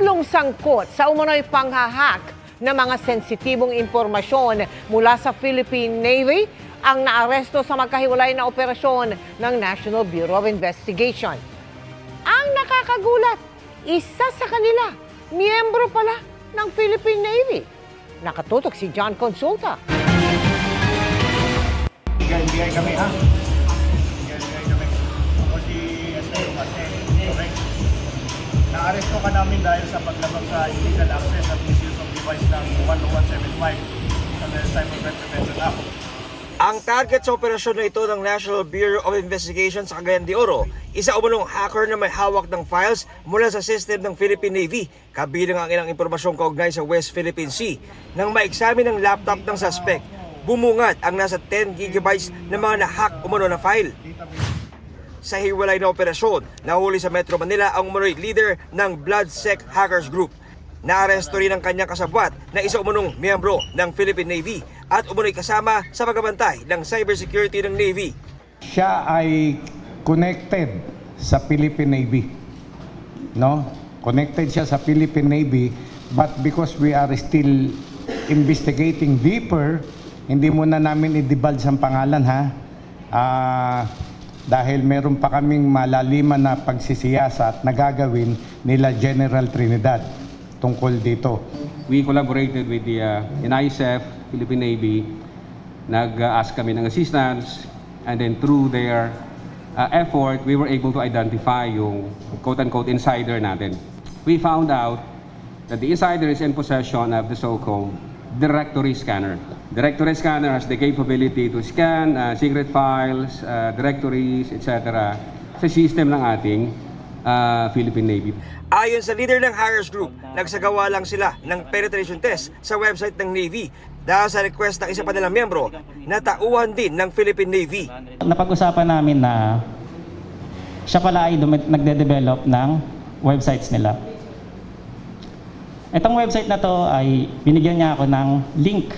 Tatlong sangkot sa umano'y panghahak ng mga sensitibong impormasyon mula sa Philippine Navy ang naaresto sa magkahiwalay na operasyon ng National Bureau of Investigation. Ang nakakagulat, isa sa kanila, miyembro pala ng Philippine Navy. Nakatutok si John Consulta. Bigay-bigay kami ha. Namin dahil sa paglabag sa illegal access at misuse of device ng 10175 sa the Cyber Threat Prevention Act. Ang target sa operasyon na ito ng National Bureau of Investigation sa Cagayan de Oro, isa umunong hacker na may hawak ng files mula sa system ng Philippine Navy, kabilang ang ilang impormasyong kaugnay sa West Philippine Sea. Nang ma-examine ang laptop ng suspect, bumungad ang nasa 10 gigabytes na mga na-hack umano na file. Sa hiwalay na operasyon, nahuli sa Metro Manila ang umano'y leader ng BloodSec Hackers Group. Naaresto rin ang kanyang kasabwat na isa umunong miyembro ng Philippine Navy at umunoy kasama sa pagbabantay ng cybersecurity ng Navy. siya ay connected sa Philippine Navy. No? Connected siya sa Philippine Navy but because we are still investigating deeper, hindi muna namin i-divulge ang pangalan ha. Ah, dahil meron pa kaming malaliman na pagsisiyasa at nagagawin nila General Trinidad tungkol dito. We collaborated with the uh, NISF, Philippine Navy. Nag-ask kami ng assistance and then through their uh, effort, we were able to identify yung quote-unquote insider natin. We found out that the insider is in possession of the so-called directory scanner. Directory scanner has the capability to scan uh, secret files, uh, directories, etc. sa system ng ating uh, Philippine Navy. Ayon sa leader ng Hackers Group, nagsagawa lang sila ng penetration test sa website ng Navy dahil sa request ng isa pa nilang miyembro na tauhan din ng Philippine Navy. napag-usapan namin na siya pala ay dumi- nagde-develop ng websites nila. Itong website na to ay binigyan niya ako ng link.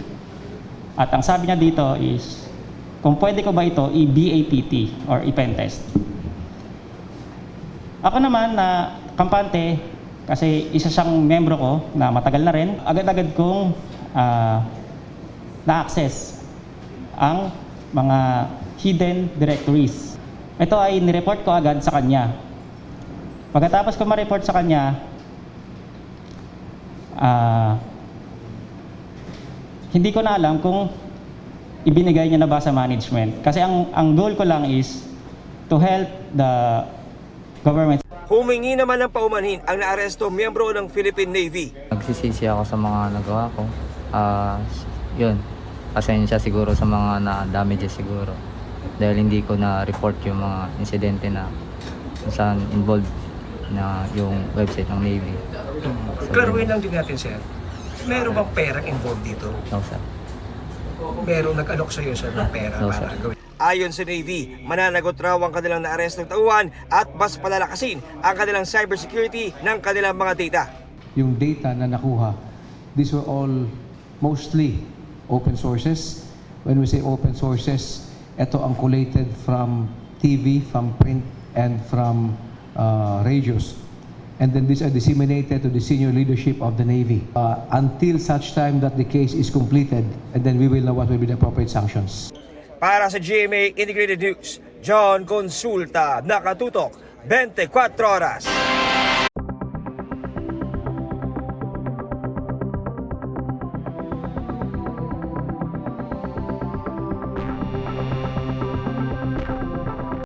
At ang sabi niya dito is, kung pwede ko ba ito i-BAPT or i-pen test. Ako naman na kampante, kasi isa siyang membro ko na matagal na rin, agad-agad kong ah, na-access ang mga hidden directories. Ito ay nireport ko agad sa kanya. Pagkatapos ko ma-report sa kanya, ah, hindi ko na alam kung ibinigay niya na ba sa management. Kasi ang, ang goal ko lang is to help the government Humingi naman ng paumanhin ang naaresto miyembro ng Philippine Navy. Nagsisisi ako sa mga nagawa ko. Ah, yun. Pasensya siguro sa mga na damages siguro. Dahil hindi ko na-report yung mga insidente na saan involved na yung website ng Navy. So, Klaruhin lang din natin, sir. Meron bang perang involved dito? No, sir. Merong nag-alok sa'yo, sir, ng pera No, para sir. gawin. Ayon sa Navy, mananagot raw ang kanilang naarestong tauhan at mas palalakasin ang kanilang cybersecurity ng kanilang mga data. yung data na nakuha, these were all mostly open sources. When we say open sources, ito ang collated from TV, from print, and from uh, radios. And then these are disseminated to the senior leadership of the Navy uh, until such time that the case is completed, and then we will know what will be the appropriate sanctions. Para sa GMA Integrated News, John Consulta, nakatutok 24 oras.